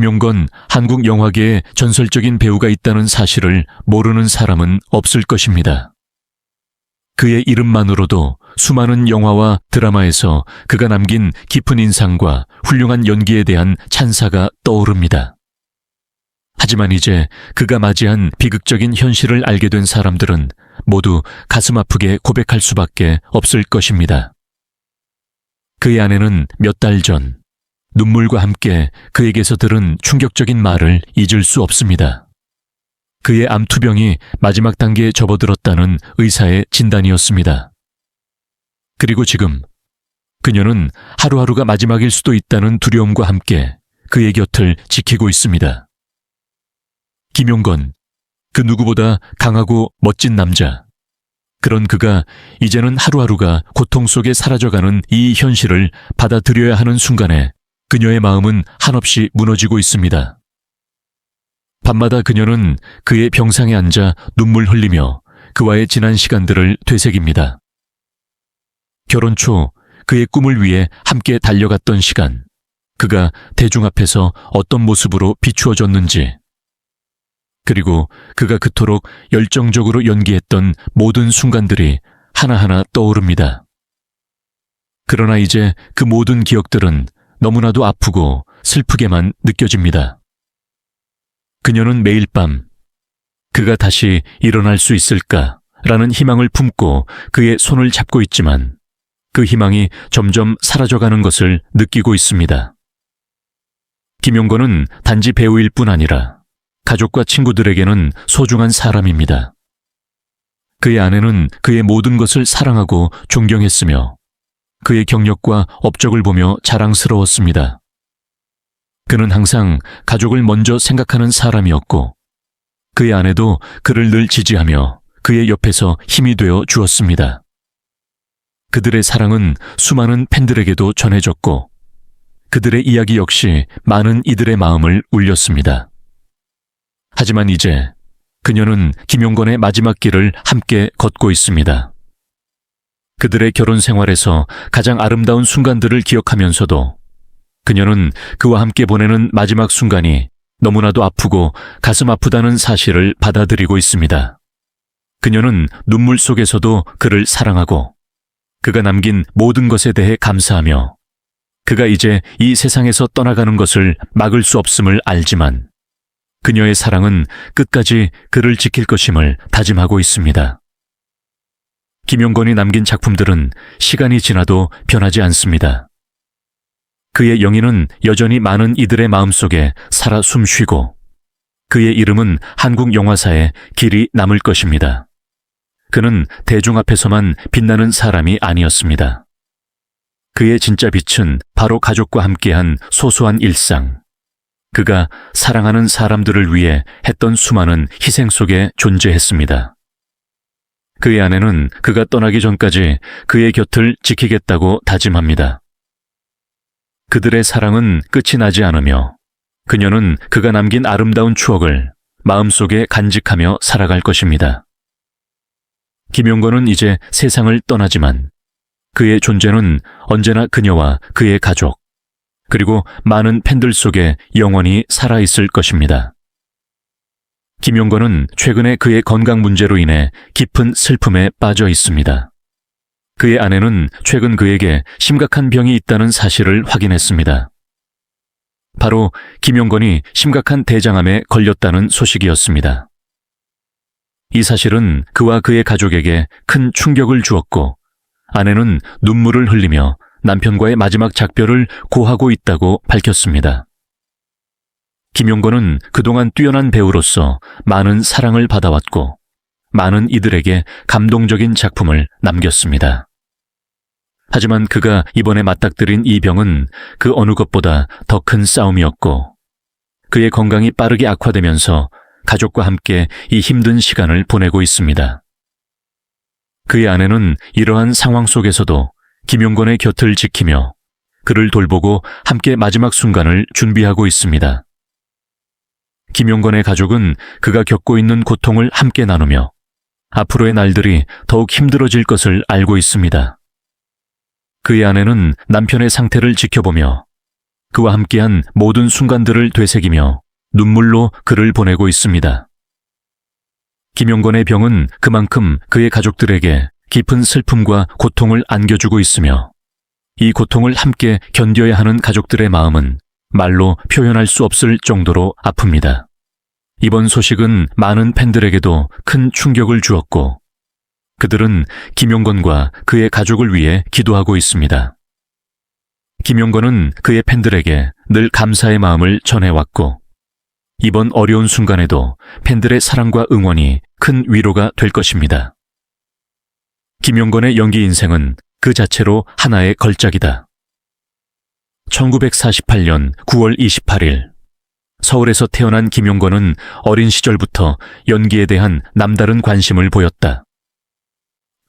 김용건 한국 영화계에 전설적인 배우가 있다는 사실을 모르는 사람은 없을 것입니다. 그의 이름만으로도 수많은 영화와 드라마에서 그가 남긴 깊은 인상과 훌륭한 연기에 대한 찬사가 떠오릅니다. 하지만 이제 그가 맞이한 비극적인 현실을 알게 된 사람들은 모두 가슴 아프게 고백할 수밖에 없을 것입니다. 그의 아내는 몇 달 전 눈물과 함께 그에게서 들은 충격적인 말을 잊을 수 없습니다. 그의 암투병이 마지막 단계에 접어들었다는 의사의 진단이었습니다. 그리고 지금 그녀는 하루하루가 마지막일 수도 있다는 두려움과 함께 그의 곁을 지키고 있습니다. 김용건, 그 누구보다 강하고 멋진 남자. 그런 그가 이제는 하루하루가 고통 속에 사라져가는 이 현실을 받아들여야 하는 순간에 그녀의 마음은 한없이 무너지고 있습니다. 밤마다 그녀는 그의 병상에 앉아 눈물 흘리며 그와의 지난 시간들을 되새깁니다. 결혼 초 그의 꿈을 위해 함께 달려갔던 시간, 그가 대중 앞에서 어떤 모습으로 비추어졌는지, 그리고 그가 그토록 열정적으로 연기했던 모든 순간들이 하나하나 떠오릅니다. 그러나 이제 그 모든 기억들은 너무나도 아프고 슬프게만 느껴집니다. 그녀는 매일 밤 그가 다시 일어날 수 있을까라는 희망을 품고 그의 손을 잡고 있지만 그 희망이 점점 사라져가는 것을 느끼고 있습니다. 김용건은 단지 배우일 뿐 아니라 가족과 친구들에게는 소중한 사람입니다. 그의 아내는 그의 모든 것을 사랑하고 존경했으며 그의 경력과 업적을 보며 자랑스러웠습니다. 그는 항상 가족을 먼저 생각하는 사람이었고 그의 아내도 그를 늘 지지하며 그의 옆에서 힘이 되어 주었습니다. 그들의 사랑은 수많은 팬들에게도 전해졌고 그들의 이야기 역시 많은 이들의 마음을 울렸습니다. 하지만 이제 그녀는 김용건의 마지막 길을 함께 걷고 있습니다. 그들의 결혼 생활에서 가장 아름다운 순간들을 기억하면서도 그녀는 그와 함께 보내는 마지막 순간이 너무나도 아프고 가슴 아프다는 사실을 받아들이고 있습니다. 그녀는 눈물 속에서도 그를 사랑하고 그가 남긴 모든 것에 대해 감사하며 그가 이제 이 세상에서 떠나가는 것을 막을 수 없음을 알지만 그녀의 사랑은 끝까지 그를 지킬 것임을 다짐하고 있습니다. 김용건이 남긴 작품들은 시간이 지나도 변하지 않습니다. 그의 영인은 여전히 많은 이들의 마음속에 살아 숨쉬고 그의 이름은 한국 영화사에 길이 남을 것입니다. 그는 대중 앞에서만 빛나는 사람이 아니었습니다. 그의 진짜 빛은 바로 가족과 함께한 소소한 일상. 그가 사랑하는 사람들을 위해 했던 수많은 희생 속에 존재했습니다. 그의 아내는 그가 떠나기 전까지 그의 곁을 지키겠다고 다짐합니다. 그들의 사랑은 끝이 나지 않으며 그녀는 그가 남긴 아름다운 추억을 마음속에 간직하며 살아갈 것입니다. 김용건은 이제 세상을 떠나지만 그의 존재는 언제나 그녀와 그의 가족, 그리고 많은 팬들 속에 영원히 살아있을 것입니다. 김용건은 최근에 그의 건강 문제로 인해 깊은 슬픔에 빠져 있습니다. 그의 아내는 최근 그에게 심각한 병이 있다는 사실을 확인했습니다. 바로 김용건이 심각한 대장암에 걸렸다는 소식이었습니다. 이 사실은 그와 그의 가족에게 큰 충격을 주었고 아내는 눈물을 흘리며 남편과의 마지막 작별을 고하고 있다고 밝혔습니다. 김용건은 그동안 뛰어난 배우로서 많은 사랑을 받아왔고 많은 이들에게 감동적인 작품을 남겼습니다. 하지만 그가 이번에 맞닥뜨린 이 병은 그 어느 것보다 더 큰 싸움이었고 그의 건강이 빠르게 악화되면서 가족과 함께 이 힘든 시간을 보내고 있습니다. 그의 아내는 이러한 상황 속에서도 김용건의 곁을 지키며 그를 돌보고 함께 마지막 순간을 준비하고 있습니다. 김용건의 가족은 그가 겪고 있는 고통을 함께 나누며 앞으로의 날들이 더욱 힘들어질 것을 알고 있습니다. 그의 아내는 남편의 상태를 지켜보며 그와 함께한 모든 순간들을 되새기며 눈물로 글을 보내고 있습니다. 김용건의 병은 그만큼 그의 가족들에게 깊은 슬픔과 고통을 안겨주고 있으며 이 고통을 함께 견뎌야 하는 가족들의 마음은 말로 표현할 수 없을 정도로 아픕니다. 이번 소식은 많은 팬들에게도 큰 충격을 주었고 그들은 김용건과 그의 가족을 위해 기도하고 있습니다. 김용건은 그의 팬들에게 늘 감사의 마음을 전해왔고 이번 어려운 순간에도 팬들의 사랑과 응원이 큰 위로가 될 것입니다. 김용건의 연기 인생은 그 자체로 하나의 걸작이다. 1948년 9월 28일 서울에서 태어난 김용건은 어린 시절부터 연기에 대한 남다른 관심을 보였다.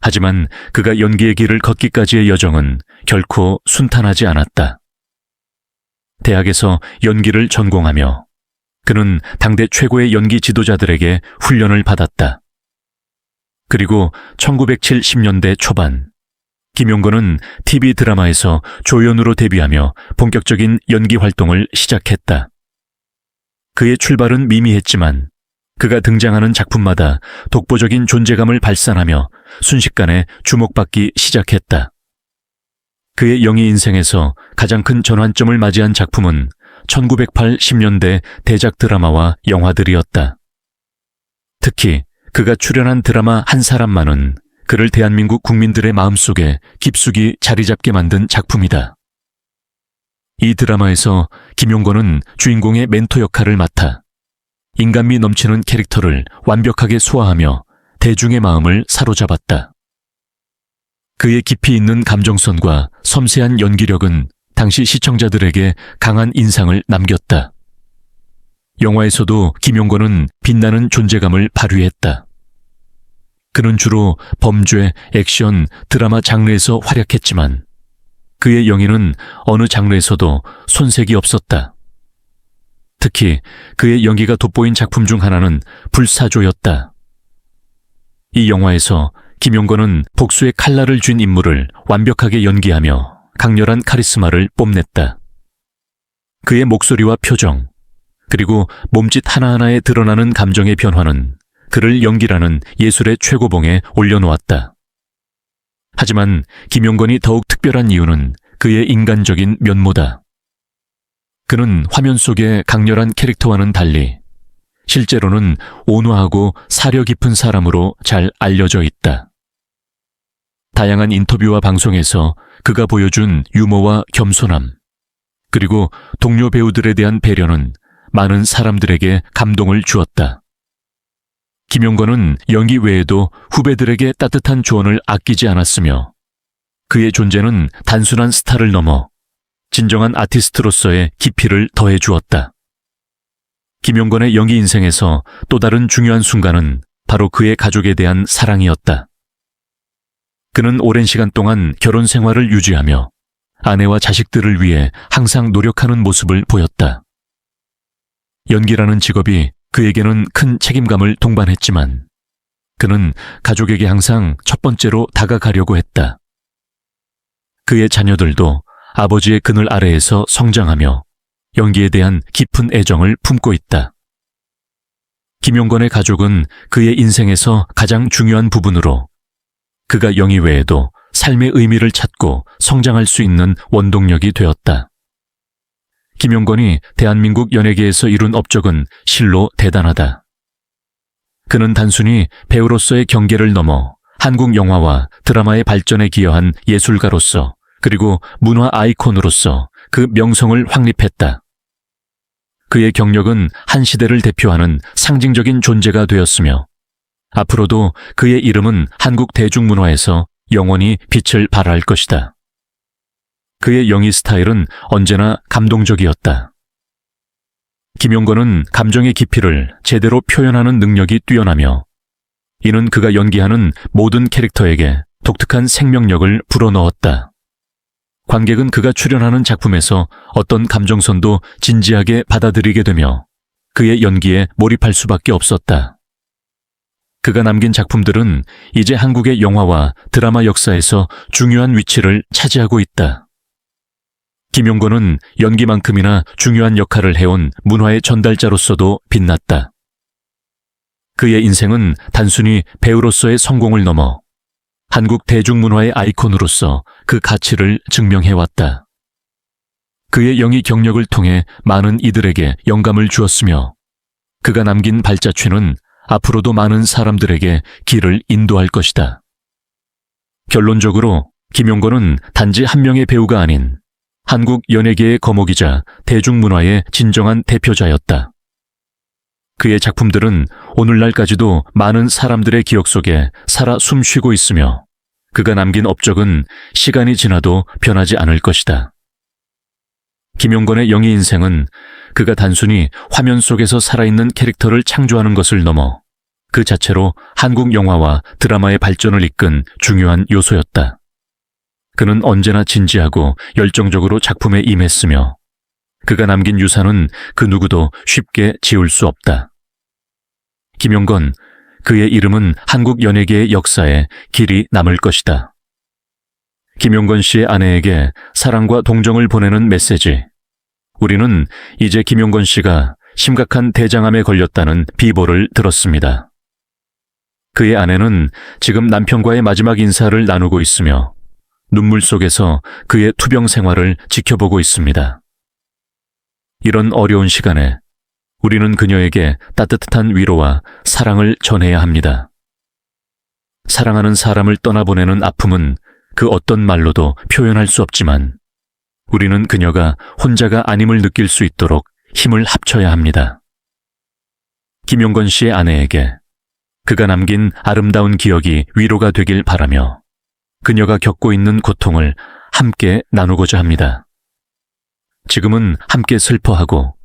하지만 그가 연기의 길을 걷기까지의 여정은 결코 순탄하지 않았다. 대학에서 연기를 전공하며 그는 당대 최고의 연기 지도자들에게 훈련을 받았다. 그리고 1970년대 초반 김용건은 TV 드라마에서 조연으로 데뷔하며 본격적인 연기 활동을 시작했다. 그의 출발은 미미했지만 그가 등장하는 작품마다 독보적인 존재감을 발산하며 순식간에 주목받기 시작했다. 그의 영희 인생에서 가장 큰 전환점을 맞이한 작품은 1980년대 대작 드라마와 영화들이었다. 특히 그가 출연한 드라마 한 사람만은 그를 대한민국 국민들의 마음속에 깊숙이 자리 잡게 만든 작품이다. 이 드라마에서 김용건은 주인공의 멘토 역할을 맡아 인간미 넘치는 캐릭터를 완벽하게 소화하며 대중의 마음을 사로잡았다. 그의 깊이 있는 감정선과 섬세한 연기력은 당시 시청자들에게 강한 인상을 남겼다. 영화에서도 김용건은 빛나는 존재감을 발휘했다. 그는 주로 범죄, 액션, 드라마 장르에서 활약했지만 그의 영희는 어느 장르에서도 손색이 없었다. 특히 그의 연기가 돋보인 작품 중 하나는 불사조였다. 이 영화에서 김용건은 복수의 칼날을 쥔 인물을 완벽하게 연기하며 강렬한 카리스마를 뽐냈다. 그의 목소리와 표정, 그리고 몸짓 하나하나에 드러나는 감정의 변화는 그를 연기라는 예술의 최고봉에 올려놓았다. 하지만 김용건이 더욱 특별한 이유는 그의 인간적인 면모다. 그는 화면 속의 강렬한 캐릭터와는 달리 실제로는 온화하고 사려 깊은 사람으로 잘 알려져 있다. 다양한 인터뷰와 방송에서 그가 보여준 유머와 겸손함, 그리고 동료 배우들에 대한 배려는 많은 사람들에게 감동을 주었다. 김용건은 연기 외에도 후배들에게 따뜻한 조언을 아끼지 않았으며 그의 존재는 단순한 스타를 넘어 진정한 아티스트로서의 깊이를 더해 주었다. 김용건의 연기 인생에서 또 다른 중요한 순간은 바로 그의 가족에 대한 사랑이었다. 그는 오랜 시간 동안 결혼 생활을 유지하며 아내와 자식들을 위해 항상 노력하는 모습을 보였다. 연기라는 직업이 그에게는 큰 책임감을 동반했지만 그는 가족에게 항상 첫 번째로 다가가려고 했다. 그의 자녀들도 아버지의 그늘 아래에서 성장하며 연기에 대한 깊은 애정을 품고 있다. 김용건의 가족은 그의 인생에서 가장 중요한 부분으로 그가 영희 외에도 삶의 의미를 찾고 성장할 수 있는 원동력이 되었다. 김용건이 대한민국 연예계에서 이룬 업적은 실로 대단하다. 그는 단순히 배우로서의 경계를 넘어 한국 영화와 드라마의 발전에 기여한 예술가로서 그리고 문화 아이콘으로서 그 명성을 확립했다. 그의 경력은 한 시대를 대표하는 상징적인 존재가 되었으며 앞으로도 그의 이름은 한국 대중문화에서 영원히 빛을 발할 것이다. 그의 영희 스타일은 언제나 감동적이었다. 김용건은 감정의 깊이를 제대로 표현하는 능력이 뛰어나며 이는 그가 연기하는 모든 캐릭터에게 독특한 생명력을 불어넣었다. 관객은 그가 출연하는 작품에서 어떤 감정선도 진지하게 받아들이게 되며 그의 연기에 몰입할 수밖에 없었다. 그가 남긴 작품들은 이제 한국의 영화와 드라마 역사에서 중요한 위치를 차지하고 있다. 김용건은 연기만큼이나 중요한 역할을 해온 문화의 전달자로서도 빛났다. 그의 인생은 단순히 배우로서의 성공을 넘어 한국 대중문화의 아이콘으로서 그 가치를 증명해왔다. 그의 영희 경력을 통해 많은 이들에게 영감을 주었으며 그가 남긴 발자취는 앞으로도 많은 사람들에게 길을 인도할 것이다. 결론적으로 김용건은 단지 한 명의 배우가 아닌 한국 연예계의 거목이자 대중문화의 진정한 대표자였다. 그의 작품들은 오늘날까지도 많은 사람들의 기억 속에 살아 숨쉬고 있으며 그가 남긴 업적은 시간이 지나도 변하지 않을 것이다. 김용건의 영희 인생은 그가 단순히 화면 속에서 살아있는 캐릭터를 창조하는 것을 넘어 그 자체로 한국 영화와 드라마의 발전을 이끈 중요한 요소였다. 그는 언제나 진지하고 열정적으로 작품에 임했으며 그가 남긴 유산은 그 누구도 쉽게 지울 수 없다. 김용건, 그의 이름은 한국 연예계의 역사에 길이 남을 것이다. 김용건 씨의 아내에게 사랑과 동정을 보내는 메시지. 우리는 이제 김용건 씨가 심각한 대장암에 걸렸다는 비보를 들었습니다. 그의 아내는 지금 남편과의 마지막 인사를 나누고 있으며 눈물 속에서 그의 투병 생활을 지켜보고 있습니다. 이런 어려운 시간에 우리는 그녀에게 따뜻한 위로와 사랑을 전해야 합니다. 사랑하는 사람을 떠나보내는 아픔은 그 어떤 말로도 표현할 수 없지만 우리는 그녀가 혼자가 아님을 느낄 수 있도록 힘을 합쳐야 합니다. 김용건 씨의 아내에게 그가 남긴 아름다운 기억이 위로가 되길 바라며 그녀가 겪고 있는 고통을 함께 나누고자 합니다. 지금은 함께 슬퍼하고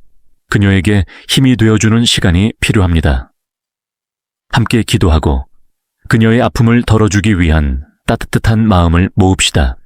그녀에게 힘이 되어주는 시간이 필요합니다. 함께 기도하고 그녀의 아픔을 덜어주기 위한 따뜻한 마음을 모읍시다.